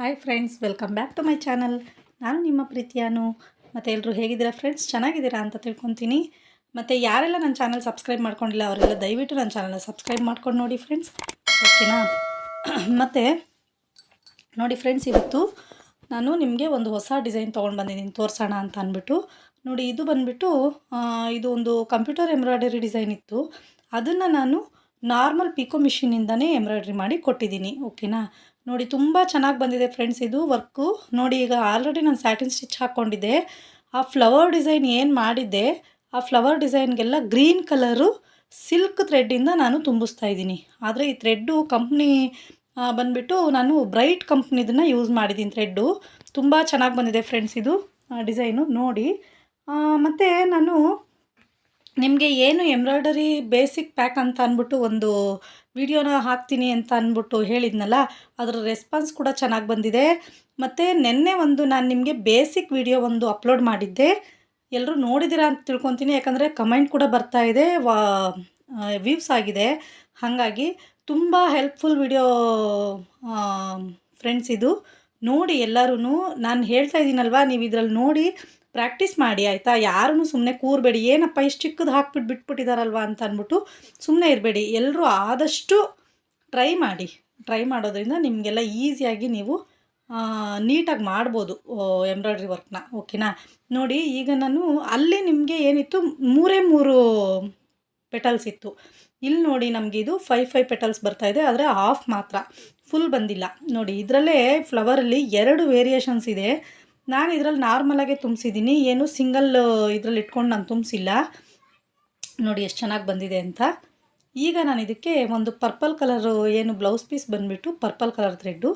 Hi friends welcome back to my channel ನಾನು ನಿಮ್ಮ ಪ್ರೀತಿಯಾನು. ಮತ್ತು ಎಲ್ಲರೂ ಹೇಗಿದ್ದೀರಾ ಫ್ರೆಂಡ್ಸ್ ಚೆನ್ನಾಗಿದ್ದೀರಾ ಅಂತ ತಿಳ್ಕೊತೀನಿ. ಮತ್ತು ಯಾರೆಲ್ಲ ನನ್ನ ಚಾನಲ್ ಸಬ್ಸ್ಕ್ರೈಬ್ ಮಾಡ್ಕೊಂಡಿಲ್ಲ, ಅವರೆಲ್ಲ ದಯವಿಟ್ಟು ನನ್ನ ಚಾನಲ್ನ ಸಬ್ಸ್ಕ್ರೈಬ್ ಮಾಡ್ಕೊಂಡು ನೋಡಿ ಫ್ರೆಂಡ್ಸ್ ಓಕೆನಾ? ಮತ್ತು, ನೋಡಿ ಫ್ರೆಂಡ್ಸ್ ಇವತ್ತು ನಾನು ನಿಮಗೆ ಒಂದು ಹೊಸ ಡಿಸೈನ್ ತೊಗೊಂಡು ಬಂದಿದ್ದೀನಿ, ತೋರಿಸೋಣ ಅಂತ ಅಂದ್ಬಿಟ್ಟು. ನೋಡಿ, ಇದು ಬಂದುಬಿಟ್ಟು ಇದು ಒಂದು ಕಂಪ್ಯೂಟರ್ ಎಂಬ್ರಾಯ್ಡರಿ ಡಿಸೈನ್ ಇತ್ತು. ಅದನ್ನು ನಾನು ನಾರ್ಮಲ್ ಪಿಕೋ ಮಿಷಿನಿಂದನೇ ಎಂಬ್ರಾಯ್ಡ್ರಿ ಮಾಡಿ ಕೊಟ್ಟಿದ್ದೀನಿ. ಓಕೆನಾ? ನೋಡಿ, ತುಂಬ ಚೆನ್ನಾಗಿ ಬಂದಿದೆ ಫ್ರೆಂಡ್ಸ್ ಇದು ವರ್ಕು ನೋಡಿ, ಈಗ ಆಲ್ರೆಡಿ ನಾನು ಸ್ಯಾಟಿನ್ ಸ್ಟಿಚ್ ಹಾಕ್ಕೊಂಡಿದ್ದೆ ಆ ಫ್ಲವರ್ ಡಿಸೈನ್ ಏನು ಮಾಡಿದ್ದೆ, ಆ ಫ್ಲವರ್ ಡಿಸೈನ್ಗೆಲ್ಲ ಗ್ರೀನ್ ಕಲರು ಸಿಲ್ಕ್ ಥ್ರೆಡ್ಡಿಂದ ನಾನು ತುಂಬಿಸ್ತಾ ಇದ್ದೀನಿ. ಆದರೆ ಈ ಥ್ರೆಡ್ಡು ಕಂಪ್ನಿ ಬಂದುಬಿಟ್ಟು ನಾನು ಬ್ರೈಟ್ ಕಂಪ್ನಿದನ್ನು ಯೂಸ್ ಮಾಡಿದ್ದೀನಿ ಥ್ರೆಡ್ಡು ತುಂಬ ಚೆನ್ನಾಗಿ ಬಂದಿದೆ ಫ್ರೆಂಡ್ಸ್ ಇದು ಡಿಸೈನು ನೋಡಿ ಮತ್ತು ನಾನು ನಿಮಗೆ ಏನು ಎಂಬ್ರಾಯ್ಡರಿ ಬೇಸಿಕ್ ಪ್ಯಾಕ್ ಅಂತ ಅಂದ್ಬಿಟ್ಟು ಒಂದು ವಿಡಿಯೋನ ಹಾಕ್ತೀನಿ ಅಂತ ಅಂದ್ಬಿಟ್ಟು ಹೇಳಿದ್ನಲ್ಲ, ಅದರ ರೆಸ್ಪಾನ್ಸ್ ಕೂಡ ಚೆನ್ನಾಗಿ ಬಂದಿದೆ. ಮತ್ತು ನಿನ್ನೆ ಒಂದು ನಾನು ನಿಮಗೆ ಬೇಸಿಕ್ ವಿಡಿಯೋ ಒಂದು ಅಪ್ಲೋಡ್ ಮಾಡಿದ್ದೆ. ಎಲ್ಲರೂ ನೋಡಿದ್ದೀರಾ ಅಂತ ತಿಳ್ಕೊತೀನಿ, ಯಾಕಂದರೆ ಕಮೆಂಟ್ ಕೂಡ ಬರ್ತಾ ಇದೆ, ವಾ ವ್ಯೂಸ್ ಆಗಿದೆ. ಹಾಗಾಗಿ ತುಂಬ ಹೆಲ್ಪ್ಫುಲ್ ವಿಡಿಯೋ ಫ್ರೆಂಡ್ಸ್ ಇದು. ನೋಡಿ ಎಲ್ಲರೂ ನಾನು ಹೇಳ್ತಾ ಇದ್ದೀನಲ್ವಾ ನೀವು ಇದರಲ್ಲಿ ನೋಡಿ. ಪ್ರಾಕ್ಟೀಸ್ ಮಾಡಿ, ಆಯಿತಾ? ಯಾರೂ ಸುಮ್ಮನೆ ಕೂರಬೇಡಿ. ಏನಪ್ಪ, ಇಷ್ಟು ಚಿಕ್ಕದು ಹಾಕ್ಬಿಟ್ಟು ಬಿಟ್ಬಿಟ್ಟಿದಾರಲ್ವ ಅಂತ ಅಂದ್ಬಿಟ್ಟು ಸುಮ್ಮನೆ ಇರಬೇಡಿ. ಎಲ್ಲರೂ ಆದಷ್ಟು ಟ್ರೈ ಮಾಡಿ. ಟ್ರೈ ಮಾಡೋದ್ರಿಂದ ನಿಮಗೆಲ್ಲ ಈಸಿಯಾಗಿ ನೀವು ನೀಟಾಗಿ ಮಾಡ್ಬೋದು ಎಂಬ್ರಾಯ್ಡ್ರಿ ವರ್ಕ್ನ ಓಕೆನಾ ನೋಡಿ, ಈಗ ನಾನು ಅಲ್ಲಿ ನಿಮಗೆ ಏನಿತ್ತು? ಮೂರೇ ಮೂರು ಪೆಟಲ್ಸ್ ಇತ್ತು. ಇಲ್ಲಿ ನೋಡಿ ನಮಗೆ ಇದು ಫೈವ್ ಫೈವ್ ಪೆಟಲ್ಸ್ ಬರ್ತಾಯಿದೆ ಆದರೆ ಹಾಫ್ ಮಾತ್ರ. ಫುಲ್ ಬಂದಿಲ್ಲ. ನೋಡಿ, ಇದರಲ್ಲೇ ಫ್ಲವರಲ್ಲಿ ಎರಡು ವೇರಿಯೇಷನ್ಸ್ ಇದೆ. ನಾನು ಇದರಲ್ಲಿ ನಾರ್ಮಲಾಗೆ ತುಂಬಿಸಿದ್ದೀನಿ ಏನು ಸಿಂಗಲ್ ಇದರಲ್ಲಿ ಇಟ್ಕೊಂಡು ನಾನು ತುಂಬಿಸಿಲ್ಲ. ನೋಡಿ ಎಷ್ಟು ಚೆನ್ನಾಗಿ ಬಂದಿದೆ ಅಂತ. ಈಗ ನಾನು ಇದಕ್ಕೆ ಒಂದು ಪರ್ಪಲ್ ಕಲರು ಏನು ಬ್ಲೌಸ್ ಪೀಸ್ ಬಂದುಬಿಟ್ಟು ಪರ್ಪಲ್ ಕಲರ್ ಥ್ರೆಡ್ಡು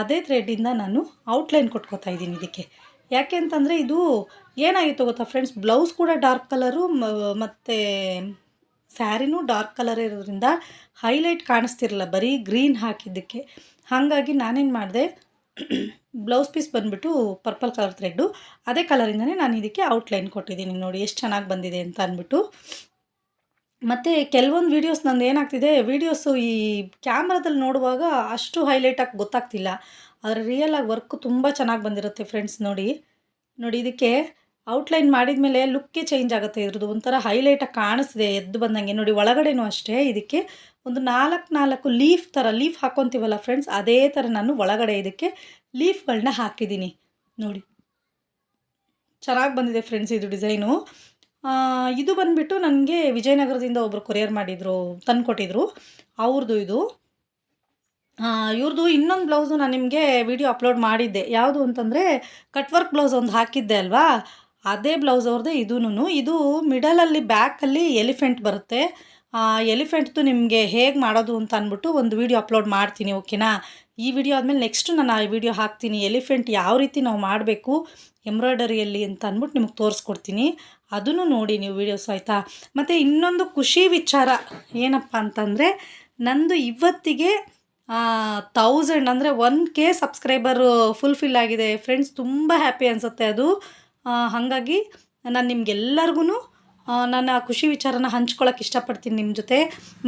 ಅದೇ ಥ್ರೆಡ್ಡಿಂದ ನಾನು ಔಟ್ಲೈನ್ ಕೊಟ್ಕೋತಾ ಇದ್ದೀನಿ ಇದಕ್ಕೆ. ಯಾಕೆ ಅಂತಂದರೆ ಇದು ಏನಾಗಿತ್ತು ಗೊತ್ತಾ ಫ್ರೆಂಡ್ಸ್ ಬ್ಲೌಸ್ ಕೂಡ ಡಾರ್ಕ್ ಕಲರು ಮತ್ತು ಸ್ಯಾರಿನೂ ಡಾರ್ಕ್ ಕಲರ್ ಇರೋದ್ರಿಂದ ಹೈಲೈಟ್ ಕಾಣಿಸ್ತಿರಲ್ಲ ಬರೀ ಗ್ರೀನ್ ಹಾಕಿದ್ದಕ್ಕೆ. ಹಾಗಾಗಿ ನಾನೇನು ಮಾಡಿದೆ ಬ್ಲೌಸ್ ಪೀಸ್ ಬಂದುಬಿಟ್ಟು ಪರ್ಪಲ್ ಕಲರ್ ಥ್ರೆಡ್ಡು ಅದೇ ಕಲರಿಂದನೇ ನಾನು ಇದಕ್ಕೆ ಔಟ್ಲೈನ್ ಕೊಟ್ಟಿದ್ದೀನಿ. ನೋಡಿ, ಎಷ್ಟು ಚೆನ್ನಾಗಿ ಬಂದಿದೆ ಅಂತ ಅಂದ್ಬಿಟ್ಟು. ಮತ್ತು ಕೆಲವೊಂದು ವೀಡಿಯೋಸ್ ನಂದು ಏನಾಗ್ತಿದೆ ವೀಡಿಯೋಸು ಈ ಕ್ಯಾಮ್ರಾದಲ್ಲಿ ನೋಡುವಾಗ ಅಷ್ಟು ಹೈಲೈಟಾಗಿ ಗೊತ್ತಾಗ್ತಿಲ್ಲ. ಆದರೆ ರಿಯಲಾಗಿ ವರ್ಕು ತುಂಬ ಚೆನ್ನಾಗಿ ಬಂದಿರುತ್ತೆ ಫ್ರೆಂಡ್ಸ್ ನೋಡಿ. ನೋಡಿ, ಇದಕ್ಕೆ ಔಟ್ಲೈನ್ ಮಾಡಿದ ಮೇಲೆ ಲುಕ್ಕೇ ಚೇಂಜ್ ಆಗುತ್ತೆ. ಇದ್ರದ್ದು ಒಂಥರ ಹೈಲೈಟಾಗಿ ಕಾಣಿಸ್ತಿದೆ, ಎದ್ದು ಬಂದಂಗೆ. ನೋಡಿ, ಒಳಗಡೆನೂ ಅಷ್ಟೇ ಇದಕ್ಕೆ. ಒಂದು ನಾಲ್ಕು ನಾಲ್ಕು ಲೀಫ್ ಥರ ಲೀಫ್ ಹಾಕ್ಕೊತೀವಲ್ಲ ಫ್ರೆಂಡ್ಸ್ ಅದೇ ಥರ ನಾನು ಒಳಗಡೆ ಇದಕ್ಕೆ ಲೀಫ್ಗಳನ್ನ ಹಾಕಿದ್ದೀನಿ. ನೋಡಿ. ಚೆನ್ನಾಗಿ ಬಂದಿದೆ ಫ್ರೆಂಡ್ಸ್ ಇದು ಡಿಸೈನು ಇದು ಬಂದುಬಿಟ್ಟು ನನಗೆ ವಿಜಯನಗರದಿಂದ ಒಬ್ಬರು ಕೊರಿಯರ್ ಮಾಡಿದರು ತಂದು ಕೊಟ್ಟಿದ್ರು ಅವ್ರದ್ದು ಇದು ಇವ್ರದ್ದು ಇನ್ನೊಂದು ಬ್ಲೌಸು ನಾನು ನಿಮಗೆ ವಿಡಿಯೋ ಅಪ್ಲೋಡ್ ಮಾಡಿದ್ದೆ. ಯಾವುದು ಅಂತಂದರೆ ಕಟ್ ವರ್ಕ್ ಬ್ಲೌಸ್ ಒಂದು ಹಾಕಿದ್ದೆ ಅಲ್ವಾ? ಅದೇ ಬ್ಲೌಸ್ ಅವ್ರದ್ದೇ ಇದೂ ಇದು ಮಿಡಲಲ್ಲಿ ಬ್ಯಾಕಲ್ಲಿ ಎಲಿಫೆಂಟ್ ಬರುತ್ತೆ. ಎಲಿಫೆಂಟ್ದು ನಿಮಗೆ ಹೇಗೆ ಮಾಡೋದು ಅಂತ ಅಂದ್ಬಿಟ್ಟು ಒಂದು ವೀಡಿಯೋ ಅಪ್ಲೋಡ್ ಮಾಡ್ತೀನಿ ಓಕೆನಾ ಈ ವಿಡಿಯೋ ಆದಮೇಲೆ ನೆಕ್ಸ್ಟು ನಾನು ಆ ವಿಡಿಯೋ ಹಾಕ್ತೀನಿ, ಎಲಿಫೆಂಟ್ ಯಾವ ರೀತಿ ನಾವು ಮಾಡಬೇಕು, ಎಂಬ್ರಾಯ್ಡರಿಯಲ್ಲಿ ಅಂತ ಅಂದ್ಬಿಟ್ಟು ನಿಮಗೆ ತೋರಿಸ್ಕೊಡ್ತೀನಿ. ಅದನ್ನು ನೋಡಿ ನೀವು ವೀಡಿಯೋಸ್ ಆಯಿತಾ? ಮತ್ತು ಇನ್ನೊಂದು ಖುಷಿ ವಿಚಾರ ಏನಪ್ಪ ಅಂತಂದರೆ, ನಂದು ಇವತ್ತಿಗೆ ತೌಸಂಡ್ ಅಂದರೆ ಒನ್ ಕೆ ಸಬ್ಸ್ಕ್ರೈಬರು ಫುಲ್ಫಿಲ್ ಆಗಿದೆ. ಫ್ರೆಂಡ್ಸ್ ತುಂಬ ಹ್ಯಾಪಿ ಅನಿಸುತ್ತೆ ಅದು. ಹಾಗಾಗಿ, ನಾನು ನಿಮ್ಗೆಲ್ಲರಿಗೂ ನನ್ನ ಖುಷಿ ವಿಚಾರನ ಹಂಚ್ಕೊಳ್ಳೋಕೆ ಇಷ್ಟಪಡ್ತೀನಿ ನಿಮ್ಮ ಜೊತೆ.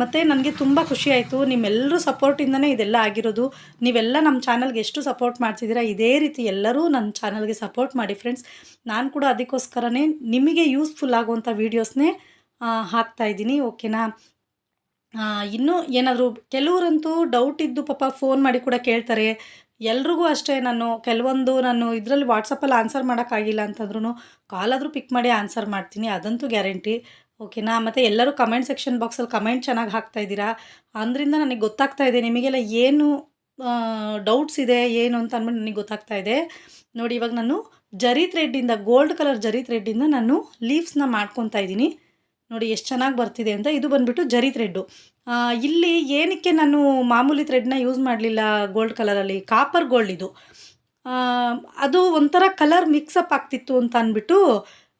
ಮತ್ತು ನನಗೆ ತುಂಬ ಖುಷಿ ಆಯಿತು. ನಿಮ್ಮೆಲ್ಲರೂ ಸಪೋರ್ಟಿಂದನೇ ಇದೆಲ್ಲ ಆಗಿರೋದು. ನೀವೆಲ್ಲ ನಮ್ಮ ಚಾನಲ್ಗೆ ಎಷ್ಟು ಸಪೋರ್ಟ್ ಮಾಡ್ತಿದ್ದೀರಾ, ಇದೇ ರೀತಿ ಎಲ್ಲರೂ ನನ್ನ ಚಾನಲ್ಗೆ ಸಪೋರ್ಟ್ ಮಾಡಿ ಫ್ರೆಂಡ್ಸ್ ನಾನು ಕೂಡ ಅದಕ್ಕೋಸ್ಕರನೇ ನಿಮಗೆ ಯೂಸ್ಫುಲ್ ಆಗುವಂಥ ವೀಡಿಯೋಸ್ನೇ ಹಾಕ್ತಾಯಿದ್ದೀನಿ ಓಕೆನಾ ಇನ್ನೂ ಏನಾದರೂ ಕೆಲವರಂತೂ ಡೌಟ್ ಇದ್ದು ಪಾಪ ಫೋನ್ ಮಾಡಿ ಕೂಡ ಕೇಳ್ತಾರೆ. ಎಲ್ರಿಗೂ ಅಷ್ಟೇ ನಾನು ಕೆಲವೊಂದು ನಾನು ಇದರಲ್ಲಿ ವಾಟ್ಸಪ್ಪಲ್ಲಿ ಆನ್ಸರ್ ಮಾಡೋಕ್ಕಾಗಿಲ್ಲ ಅಂತಂದ್ರೂ ಕಾಲಾದರೂ ಪಿಕ್ ಮಾಡಿ ಆನ್ಸರ್ ಮಾಡ್ತೀನಿ, ಅದಂತೂ ಗ್ಯಾರಂಟಿ ಓಕೆನಾ ಮತ್ತು ಎಲ್ಲರೂ ಕಮೆಂಟ್ ಸೆಕ್ಷನ್ ಬಾಕ್ಸಲ್ಲಿ ಕಮೆಂಟ್ ಚೆನ್ನಾಗಿ ಹಾಕ್ತಾ ಇದ್ದೀರಾ? ಅಂದ್ರಿಂದ ನನಗೆ ಗೊತ್ತಾಗ್ತಾ ಇದೆ, ನಿಮಗೆಲ್ಲ ಏನು ಡೌಟ್ಸ್ ಇದೆ, ಏನು ಅಂತ ಅಂದ್ಬಿಟ್ಟು ನನಗೆ ಗೊತ್ತಾಗ್ತಾ ಇದೆ. ನೋಡಿ ಇವಾಗ ನಾನು ಜರಿ ಥ್ರೆಡ್ಡಿಂದ ಗೋಲ್ಡ್ ಕಲರ್ ಜರಿ ಥ್ರೆಡ್ಡಿಂದ ನಾನು ಲೀವ್ಸ್ನ ಮಾಡ್ಕೊತಾ ಇದ್ದೀನಿ. ನೋಡಿ ಎಷ್ಟು ಚೆನ್ನಾಗಿ ಬರ್ತಿದೆ ಅಂತ ಇದು ಬಂದುಬಿಟ್ಟು ಜರಿ ಥ್ರೆಡ್ಡು ಇಲ್ಲಿ ಏನಕ್ಕೆ ನಾನು ಮಾಮೂಲಿ ಥ್ರೆಡ್ನ ಯೂಸ್ ಮಾಡಲಿಲ್ಲ ಗೋಲ್ಡ್ ಕಲರಲ್ಲಿ ಕಾಪರ್ ಗೋಲ್ಡ್ ಇದು. ಅದು ಒಂಥರ ಕಲರ್ ಮಿಕ್ಸಪ್ ಆಗ್ತಿತ್ತು ಅಂತ ಅಂದ್ಬಿಟ್ಟು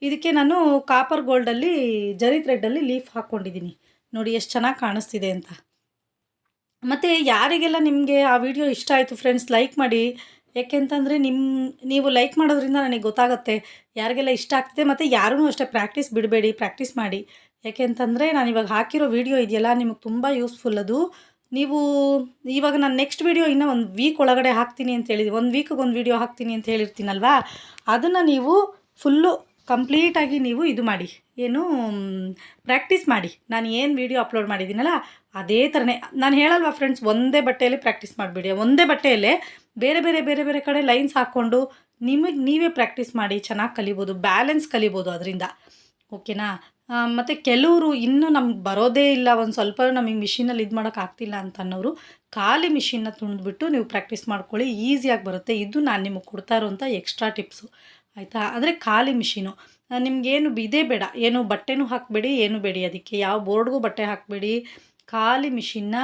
ಇದಕ್ಕೆ ನಾನು ಕಾಪರ್ ಗೋಲ್ಡಲ್ಲಿ ಜರಿ ಥ್ರೆಡ್ಡಲ್ಲಿ ಲೀಫ್ ಹಾಕ್ಕೊಂಡಿದ್ದೀನಿ ನೋಡಿ ಎಷ್ಟು ಚೆನ್ನಾಗಿ ಕಾಣಿಸ್ತಿದೆ ಅಂತ. ಮತ್ತು ಯಾರಿಗೆಲ್ಲ ನಿಮಗೆ ಆ ವಿಡಿಯೋ ಇಷ್ಟ ಆಯಿತು ಫ್ರೆಂಡ್ಸ್ ಲೈಕ್ ಮಾಡಿ. ಯಾಕೆಂತಂದರೆ ನಿಮ್ಮ ನೀವು ಲೈಕ್ ಮಾಡೋದ್ರಿಂದ ನನಗೆ ಗೊತ್ತಾಗುತ್ತೆ. ಯಾರಿಗೆಲ್ಲ ಇಷ್ಟ ಆಗ್ತದೆ ಮತ್ತು ಯಾರೂ ಅಷ್ಟೇ ಪ್ರಾಕ್ಟೀಸ್ ಬಿಡಬೇಡಿ ಪ್ರಾಕ್ಟೀಸ್ ಮಾಡಿ. ಯಾಕೆಂತಂದರೆ ನಾನು ಇವಾಗ ಹಾಕಿರೋ ವೀಡಿಯೋ ಇದೆಯಲ್ಲ, ನಿಮಗೆ ತುಂಬ ಯೂಸ್ಫುಲ್ ಅದು. ನೀವು ಇವಾಗ ನಾನು ನೆಕ್ಸ್ಟ್ ವೀಡಿಯೋ ಇನ್ನೂ ಒಂದು ವೀಕ್ ಒಳಗಡೆ ಹಾಕ್ತೀನಿ ಅಂತ ಹೇಳಿದ್ವಿ ಒಂದು ವೀಕಿಗೆ ಒಂದು ವೀಡಿಯೋ ಹಾಕ್ತೀನಿ ಅಂತ ಹೇಳಿರ್ತೀನಲ್ವಾ? ಅದನ್ನು ನೀವು ಫುಲ್ಲು ಕಂಪ್ಲೀಟಾಗಿ ನೀವು ಇದು ಮಾಡಿ, ಏನು ಪ್ರಾಕ್ಟೀಸ್ ಮಾಡಿ. ನಾನು ಏನು ವೀಡಿಯೋ ಅಪ್ಲೋಡ್ ಮಾಡಿದ್ದೀನಲ್ಲ, ಅದೇ ಥರನೇ ನಾನು ಹೇಳಲ್ವಾ ಫ್ರೆಂಡ್ಸ್, ಒಂದೇ ಬಟ್ಟೆಯಲ್ಲಿ ಪ್ರಾಕ್ಟೀಸ್ ಮಾಡಿಬಿಡಿ. ಒಂದೇ ಬಟ್ಟೆಯಲ್ಲೇ ಬೇರೆ ಬೇರೆ ಬೇರೆ ಬೇರೆ ಕಡೆ ಲೈನ್ಸ್ ಹಾಕ್ಕೊಂಡು ನಿಮಗೆ ನೀವೇ ಪ್ರಾಕ್ಟೀಸ್ ಮಾಡಿ, ಚೆನ್ನಾಗಿ ಕಲಿಬೋದು, ಬ್ಯಾಲೆನ್ಸ್ ಕಲಿಬೋದು ಅದರಿಂದ. ಓಕೆನಾ? ಮತ್ತು ಕೆಲವರು ಇನ್ನೂ ನಮ್ಗೆ ಬರೋದೇ ಇಲ್ಲ, ಒಂದು ಸ್ವಲ್ಪ ನಮಗೆ ಮಿಷಿನಲ್ಲಿ ಇದು ಮಾಡೋಕೆ ಆಗ್ತಿಲ್ಲ ಅಂತ ಅನ್ನೋರು ಖಾಲಿ ಮಿಷಿನ್ನ ತುಂಡ್ಬಿಟ್ಟು ನೀವು ಪ್ರಾಕ್ಟೀಸ್ ಮಾಡ್ಕೊಳ್ಳಿ, ಈಸಿಯಾಗಿ ಬರುತ್ತೆ. ಇದು ನಾನು ನಿಮಗೆ ಕೊಡ್ತಾ ಇರೋಂಥ ಎಕ್ಸ್ಟ್ರಾ ಟಿಪ್ಸು. ಆಯಿತಾ? ಅಂದರೆ ಖಾಲಿ ಮಿಷಿನು ನಿಮಗೇನು ಇದೇ ಬೇಡ. ಏನು ಬಟ್ಟೆನೂ ಹಾಕಬೇಡಿ, ಏನು ಬೇಡಿ ಅದಕ್ಕೆ. ಯಾವ ಬೋರ್ಡ್ಗೂ ಬಟ್ಟೆ ಹಾಕಬೇಡಿ. ಖಾಲಿ ಮಿಷಿನ್ನ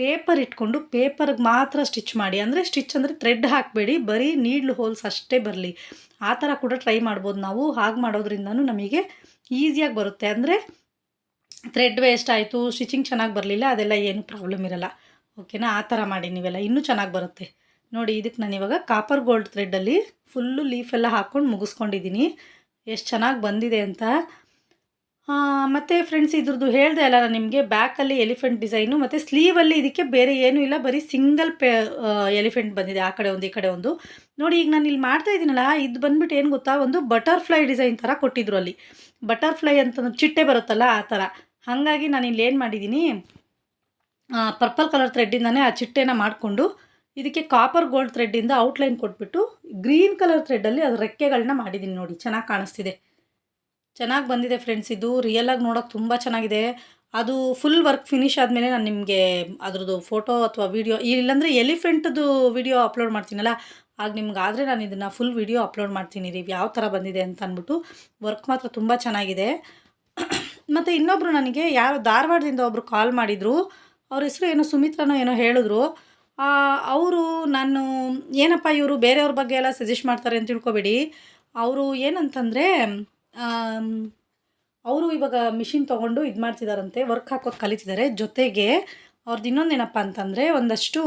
ಪೇಪರ್ ಇಟ್ಕೊಂಡು ಪೇಪರ್ಗೆ ಮಾತ್ರ ಸ್ಟಿಚ್ ಮಾಡಿ. ಅಂದರೆ ಸ್ಟಿಚ್ ಅಂದರೆ ಥ್ರೆಡ್ ಹಾಕಬೇಡಿ. ಬರೀ ನೀಡ್ಲು ಹೋಲ್ಸ್ ಅಷ್ಟೇ ಬರಲಿ. ಆ ಥರ ಕೂಡ ಟ್ರೈ ಮಾಡ್ಬೋದು ನಾವು. ಹಾಗೆ ಮಾಡೋದ್ರಿಂದನೂ ನಮಗೆ ಈಸಿಯಾಗಿ ಬರುತ್ತೆ. ಅಂದರೆ ಥ್ರೆಡ್ ವೇಸ್ಟ್ ಆಯಿತು ಸ್ಟಿಚಿಂಗ್ ಚೆನ್ನಾಗಿ ಬರಲಿಲ್ಲ, ಅದೆಲ್ಲ ಏನು ಪ್ರಾಬ್ಲಮ್ ಇರಲ್ಲ. ಓಕೆನಾ ಆ ಥರ ಮಾಡಿ ನೀವೆಲ್ಲ. ಇನ್ನೂ ಚೆನ್ನಾಗಿ ಬರುತ್ತೆ. ನೋಡಿ ಇದಕ್ಕೆ ನಾನು ಇವಾಗ ಕಾಪರ್ ಗೋಲ್ಡ್ ಥ್ರೆಡ್ಡಲ್ಲಿ ಫುಲ್ಲು ಲೀಫೆಲ್ಲ ಹಾಕ್ಕೊಂಡು ಮುಗಿಸ್ಕೊಂಡಿದ್ದೀನಿ ಎಷ್ಟು ಚೆನ್ನಾಗಿ ಬಂದಿದೆ ಅಂತ. ಮತ್ತು ಫ್ರೆಂಡ್ಸ್ ಇದ್ರದ್ದು ಹೇಳಿದೆ ಅಲ್ಲ ನಾನು ನಿಮಗೆ ಬ್ಯಾಕಲ್ಲಿ ಎಲಿಫೆಂಟ್ ಡಿಸೈನು ಮತ್ತು ಸ್ಲೀವಲ್ಲಿ ಇದಕ್ಕೆ ಬೇರೆ ಏನೂ ಇಲ್ಲ, ಬರೀ ಸಿಂಗಲ್ ಪೇ ಎಲಿಫೆಂಟ್ ಬಂದಿದೆ, ಆ ಕಡೆ ಒಂದು, ಈ ಕಡೆ ಒಂದು. ನೋಡಿ, ಈಗ ನಾನು ಇಲ್ಲಿ ಮಾಡ್ತಾ ಇದ್ದೀನಲ್ಲ, ಇದು ಬಂದ್ಬಿಟ್ಟು ಏನು ಗೊತ್ತಾ, ಒಂದು ಬಟರ್ಫ್ಲೈ ಡಿಸೈನ್ ಥರ ಕೊಟ್ಟಿದ್ರು ಅಲ್ಲಿ. ಬಟರ್ಫ್ಲೈ ಅಂತ ಚಿಟ್ಟೆ ಬರುತ್ತಲ್ಲ, ಆ ಥರ ಹಾಗಾಗಿ ನಾನು ಇಲ್ಲಿ ಏನು ಮಾಡಿದ್ದೀನಿ ಪರ್ಪಲ್ ಕಲರ್ ಥ್ರೆಡ್ಡಿಂದನೇ ಆ ಚಿಟ್ಟೆನ ಮಾಡಿಕೊಂಡು ಇದಕ್ಕೆ ಕಾಪರ್ ಗೋಲ್ಡ್ ಥ್ರೆಡ್ಡಿಂದ ಔಟ್ಲೈನ್ ಕೊಟ್ಬಿಟ್ಟು ಗ್ರೀನ್ ಕಲರ್ ಥ್ರೆಡ್ಡಲ್ಲಿ ಅದು ರೆಕ್ಕೆಗಳನ್ನ ಮಾಡಿದ್ದೀನಿ ನೋಡಿ, ಚೆನ್ನಾಗಿ ಕಾಣಿಸ್ತಿದೆ. ಚೆನ್ನಾಗಿ ಬಂದಿದೆ ಫ್ರೆಂಡ್ಸ್ ಇದು ರಿಯಲಾಗಿ ನೋಡೋಕೆ ತುಂಬ ಚೆನ್ನಾಗಿದೆ. ಅದು ಫುಲ್ ವರ್ಕ್ ಫಿನಿಶ್ ಆದಮೇಲೆ ನಾನು ನಿಮಗೆ ಅದ್ರದ್ದು ಫೋಟೋ ಅಥವಾ ವೀಡಿಯೋ ಇಲ್ಲಾಂದರೆ ಎಲಿಫೆಂಟ್ದು ವೀಡಿಯೋ ಅಪ್ಲೋಡ್ ಮಾಡ್ತೀನಲ್ಲ, ಆಗ ನಿಮ್ಗೆ ಆದರೆ ನಾನು ಇದನ್ನು ಫುಲ್ ವೀಡಿಯೋ ಅಪ್ಲೋಡ್ ಮಾಡ್ತೀನಿ ರೀ, ಯಾವ ಥರ ಬಂದಿದೆ ಅಂತ ಅಂದ್ಬಿಟ್ಟು ವರ್ಕ್ ಮಾತ್ರ ತುಂಬ ಚೆನ್ನಾಗಿದೆ. ಮತ್ತು ಇನ್ನೊಬ್ಬರು ನನಗೆ ಯಾರು ಧಾರವಾಡದಿಂದ ಒಬ್ಬರು ಕಾಲ್ ಮಾಡಿದರು, ಅವ್ರ ಹೆಸರು ಏನೋ ಸುಮಿತ್ರನೋ ಏನೋ ಹೇಳಿದ್ರು. ಅವರು ನಾನು ಏನಪ್ಪ ಇವರು ಬೇರೆಯವ್ರ ಬಗ್ಗೆ ಎಲ್ಲ ಸಜೆಸ್ಟ್ ಮಾಡ್ತಾರೆ ಅಂತ ತಿಳ್ಕೊಬೇಡಿ. ಅವರು ಏನಂತಂದರೆ ಅವರು ಇವಾಗ ಮಿಷಿನ್ ತೊಗೊಂಡು ಇದು ಮಾಡ್ತಿದ್ದಾರಂತೆ ವರ್ಕ್ ಹಾಕೋದು ಕಲಿತಿದ್ದಾರೆ ಜೊತೆಗೆ ಅವ್ರದ್ದು ಇನ್ನೊಂದು ಏನಪ್ಪ ಅಂತಂದರೆ, ಒಂದಷ್ಟು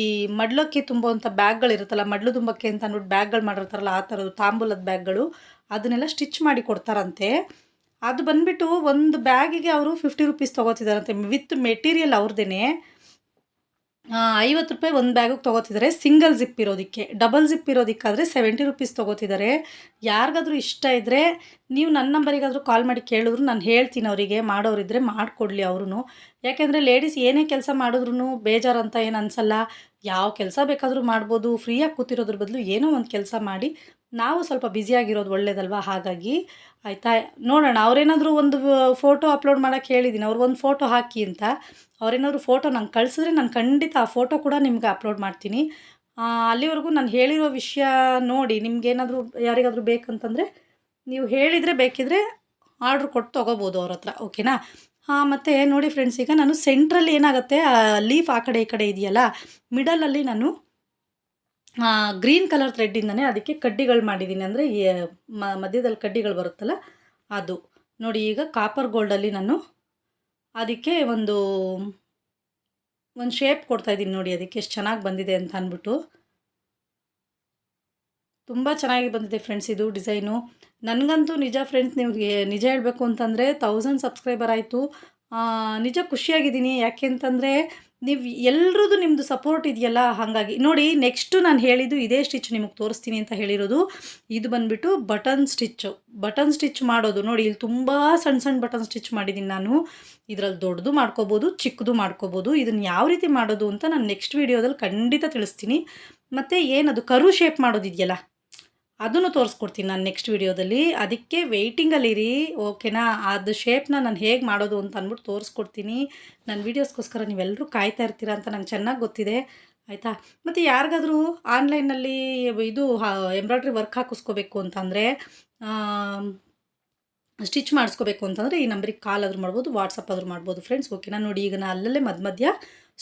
ಈ ಮಡ್ಲಕ್ಕೆ ತುಂಬುವಂಥ ಬ್ಯಾಗ್ಗಳಿರುತ್ತಲ್ಲ ಮಡ್ಲು ತುಂಬಕ್ಕೆ ಅಂತ ಅಂದ್ಬಿಟ್ಟು ಬ್ಯಾಗ್ಗಳು ಮಾಡಿರ್ತಾರಲ್ಲ, ಆ ಥರದ್ದು ತಾಂಬೂಲದ ಬ್ಯಾಗ್ಗಳು, ಅದನ್ನೆಲ್ಲ ಸ್ಟಿಚ್ ಮಾಡಿ ಕೊಡ್ತಾರಂತೆ. ಅದು ಬಂದುಬಿಟ್ಟು ಒಂದು ಬ್ಯಾಗಿಗೆ ಅವರು ಫಿಫ್ಟಿ ರುಪೀಸ್ ತೊಗೋತಿದ್ದಾರಂತೆ ವಿತ್ ಮೆಟೀರಿಯಲ್ ಅವ್ರದ್ದೇ ಐವತ್ತು ರೂಪಾಯಿ ಒಂದು ಬ್ಯಾಗಿಗೆ ತೊಗೋತಿದ್ದಾರೆ ಸಿಂಗಲ್ ಜಿಪ್ ಇರೋದಕ್ಕೆ. ಡಬಲ್ ಜಿಪ್ ಇರೋದಕ್ಕಾದರೆ ಸೆವೆಂಟಿ ರುಪೀಸ್ ತೊಗೋತಿದ್ದಾರೆ ಯಾರಿಗಾದ್ರೂ ಇಷ್ಟ ಇದ್ದರೆ ನೀವು ನನ್ನ ನಂಬರಿಗಾದರೂ ಕಾಲ್ ಮಾಡಿ ಕೇಳಿದ್ರು ನಾನು ಹೇಳ್ತೀನಿ ಅವರಿಗೆ ಮಾಡೋರಿದ್ದರೆ ಮಾಡಿಕೊಡ್ಲಿ ಅವ್ರೂ ಯಾಕೆಂದರೆ ಲೇಡೀಸ್ ಏನೇ ಕೆಲಸ ಮಾಡಿದ್ರು ಬೇಜಾರಂತ ಏನು ಅನಿಸಲ್ಲ. ಯಾವ ಕೆಲಸ ಬೇಕಾದರೂ ಮಾಡ್ಬೋದು ಫ್ರೀಯಾಗಿ ಕೂತಿರೋದ್ರ ಬದಲು ಏನೋ ಒಂದು ಕೆಲಸ ಮಾಡಿ ನಾವು ಸ್ವಲ್ಪ ಬ್ಯುಸಿಯಾಗಿರೋದು ಒಳ್ಳೇದಲ್ವಾ? ಹಾಗಾಗಿ ಆಯಿತಾ? ನೋಡೋಣ, ಅವರೇನಾದರೂ ಒಂದು ಫೋಟೋ ಅಪ್ಲೋಡ್ ಮಾಡೋಕ್ಕೆ ಹೇಳಿದ್ದೀನಿ ಅವ್ರು ಒಂದು ಫೋಟೋ ಹಾಕಿ ಅಂತ. ಅವ್ರೇನಾದ್ರು ಫೋಟೋ ನಂಗೆ ಕಳಿಸಿದ್ರೆ ನಾನು ಖಂಡಿತ ಆ ಫೋಟೋ ಕೂಡ ನಿಮ್ಗೆ ಅಪ್ಲೋಡ್ ಮಾಡ್ತೀನಿ. ಅಲ್ಲಿವರೆಗೂ ನಾನು ಹೇಳಿರೋ ವಿಷಯ ನೋಡಿ, ನಿಮ್ಗೇನಾದರೂ ಯಾರಿಗಾದರೂ ಬೇಕಂತಂದರೆ ನೀವು ಹೇಳಿದರೆ ಬೇಕಿದ್ರೆ ಆರ್ಡ್ರ್ ಕೊಟ್ಟು ತೊಗೋಬೋದು ಅವ್ರ ಹತ್ರ, ಓಕೆನಾ? ಹಾಂ ಮತ್ತು ನೋಡಿ ಫ್ರೆಂಡ್ಸ್ ಈಗ ನಾನು ಸೆಂಟ್ರಲ್ಲಿ ಏನಾಗುತ್ತೆ? ಲೀಫ್ ಆ ಕಡೆ ಈ ಕಡೆ ಇದೆಯಲ್ಲ? ಮಿಡಲಲ್ಲಿ ನಾನು ಗ್ರೀನ್ ಕಲರ್ ಥ್ರೆಡ್ಡಿಂದನೇ ಅದಕ್ಕೆ ಕಡ್ಡಿಗಳು ಮಾಡಿದ್ದೀನಿ ಅಂದರೆ ಮಧ್ಯದಲ್ಲಿ ಕಡ್ಡಿಗಳು ಬರುತ್ತಲ್ಲ, ಅದು. ನೋಡಿ, ಈಗ ಕಾಪರ್ ಗೋಲ್ಡಲ್ಲಿ ನಾನು ಅದಕ್ಕೆ ಒಂದು ಒಂದು ಶೇಪ್ ಕೊಡ್ತಾಯಿದ್ದೀನಿ ನೋಡಿ ಅದಕ್ಕೆ ಎಷ್ಟು ಚೆನ್ನಾಗಿ ಬಂದಿದೆ ಅಂತ ಅಂದ್ಬಿಟ್ಟು. ತುಂಬ ಚೆನ್ನಾಗಿ ಬಂದಿದೆ ಫ್ರೆಂಡ್ಸ್ ಇದು ಡಿಸೈನು ನನಗಂತೂ ನಿಜ ಫ್ರೆಂಡ್ಸ್ ನಿಮಗೆ ನಿಜ ಹೇಳಬೇಕು ಅಂತಂದರೆ ತೌಸಂಡ್ ಸಬ್ಸ್ಕ್ರೈಬರ್ ಆಯಿತು. ನಿಜ ಖುಷಿಯಾಗಿದ್ದೀನಿ. ಯಾಕೆ ಅಂತಂದರೆ ನೀವು ಎಲ್ರದ್ದು ನಿಮ್ಮದು ಸಪೋರ್ಟ್ ಇದೆಯಲ್ಲ ಹಾಗಾಗಿ. ನೋಡಿ ನೆಕ್ಸ್ಟು ನಾನು ಹೇಳಿದ್ದು ಇದೇ ಸ್ಟಿಚ್ ನಿಮಗೆ ತೋರಿಸ್ತೀನಿ ಅಂತ ಹೇಳಿರೋದು. ಇದು ಬಂದುಬಿಟ್ಟು ಬಟನ್ ಸ್ಟಿಚ್ಚು ಬಟನ್ ಸ್ಟಿಚ್ ಮಾಡೋದು. ನೋಡಿ, ಇಲ್ಲಿ ತುಂಬ ಸಣ್ಣ ಸಣ್ಣ ಬಟನ್ ಸ್ಟಿಚ್ ಮಾಡಿದ್ದೀನಿ ನಾನು. ಇದರಲ್ಲಿ ದೊಡ್ಡದು ಮಾಡ್ಕೋಬೋದು, ಚಿಕ್ಕದು ಮಾಡ್ಕೋಬೋದು. ಇದನ್ನು ಯಾವ ರೀತಿ ಮಾಡೋದು ಅಂತ ನಾನು ನೆಕ್ಸ್ಟ್ ವೀಡಿಯೋದಲ್ಲಿ ಖಂಡಿತ ತಿಳಿಸ್ತೀನಿ. ಮತ್ತು ಏನದು ಕರು ಶೇಪ್ ಮಾಡೋದಿದೆಯಲ್ಲ ಅದನ್ನು ತೋರಿಸ್ಕೊಡ್ತೀನಿ ನಾನು ನೆಕ್ಸ್ಟ್ ವೀಡಿಯೋದಲ್ಲಿ ಅದಕ್ಕೆ ವೆಯ್ಟಿಂಗಲ್ಲಿರಿ ಓಕೆನಾ ಅದು ಶೇಪ್ನ ನಾನು ಹೇಗೆ ಮಾಡೋದು ಅಂತ ಅಂದ್ಬಿಟ್ಟು ತೋರಿಸ್ಕೊಡ್ತೀನಿ. ನನ್ನ ವೀಡಿಯೋಸ್ಗೋಸ್ಕರ ನೀವೆಲ್ಲರೂ ಕಾಯ್ತಾ ಇರ್ತೀರ ಅಂತ ನಂಗೆ ಚೆನ್ನಾಗಿ ಗೊತ್ತಿದೆ. ಆಯಿತಾ? ಮತ್ತು ಯಾರಿಗಾದರೂ ಆನ್ಲೈನಲ್ಲಿ ಇದು ಎಂಬ್ರಾಯ್ಡ್ರಿ ವರ್ಕ್ ಹಾಕಿಸ್ಕೋಬೇಕು ಅಂತಂದರೆ ಸ್ಟಿಚ್ ಮಾಡಿಸ್ಕೋಬೇಕು ಅಂತಂದರೆ ಈ ನಂಬರಿಗೆ ಕಾಲ್ ಆದರೂ ಮಾಡ್ಬೋದು ವಾಟ್ಸಪ್ ಆದರೂ ಮಾಡ್ಬೋದು ಫ್ರೆಂಡ್ಸ್ ಓಕೆನಾ ನೋಡಿ, ಈಗ ನಾನು ಅಲ್ಲಲ್ಲೇ ಮಧ್ಯ ಮಧ್ಯ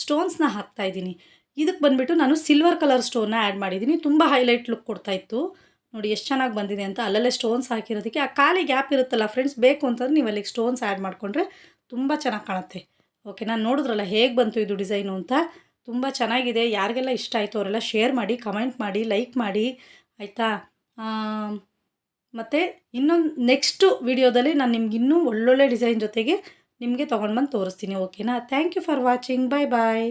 ಸ್ಟೋನ್ಸ್ನ ಹಾಕ್ತಾಯಿದ್ದೀನಿ ಇದಕ್ಕೆ ಬಂದುಬಿಟ್ಟು ನಾನು ಸಿಲ್ವರ್ ಕಲರ್ ಸ್ಟೋನ್ನ ಆ್ಯಡ್ ಮಾಡಿದ್ದೀನಿ. ತುಂಬ ಹೈಲೈಟ್ ಲುಕ್ ಕೊಡ್ತಾಯಿತ್ತು ನೋಡಿ ಎಷ್ಟು ಚೆನ್ನಾಗಿ ಬಂದಿದೆ ಅಂತ ಅಲ್ಲಲ್ಲೇ ಸ್ಟೋನ್ಸ್ ಹಾಕಿರೋದಕ್ಕೆ ಆ ಖಾಲಿ ಗ್ಯಾಪ್ ಇರುತ್ತಲ್ಲ ಫ್ರೆಂಡ್ಸ್ ಬೇಕು ಅಂತಂದ್ರೆ ನೀವು ಅಲ್ಲಿಗೆ ಸ್ಟೋನ್ಸ್ ಆ್ಯಡ್ ಮಾಡಿಕೊಂಡ್ರೆ ತುಂಬ ಚೆನ್ನಾಗಿ ಕಾಣುತ್ತೆ. ಓಕೆ ನಾನು ನೋಡಿದ್ರಲ್ಲ ಹೇಗೆ ಬಂತು ಇದು ಡಿಸೈನು ಅಂತ? ತುಂಬ ಚೆನ್ನಾಗಿದೆ. ಯಾರಿಗೆಲ್ಲ ಇಷ್ಟ ಆಯಿತು ಅವರೆಲ್ಲ ಶೇರ್ ಮಾಡಿ ಕಮೆಂಟ್ ಮಾಡಿ ಲೈಕ್ ಮಾಡಿ, ಆಯಿತಾ? ಮತ್ತು ಇನ್ನೊಂದು ನೆಕ್ಸ್ಟು ವಿಡಿಯೋದಲ್ಲಿ ನಾನು ನಿಮ್ಗೆ ಇನ್ನೂ ಒಳ್ಳೊಳ್ಳೆ ಡಿಸೈನ್ ಜೊತೆಗೆ ನಿಮಗೆ ತೊಗೊಂಡು ಬಂದು ತೋರಿಸ್ತೀನಿ. ಓಕೆನಾ thank you for watching bye bye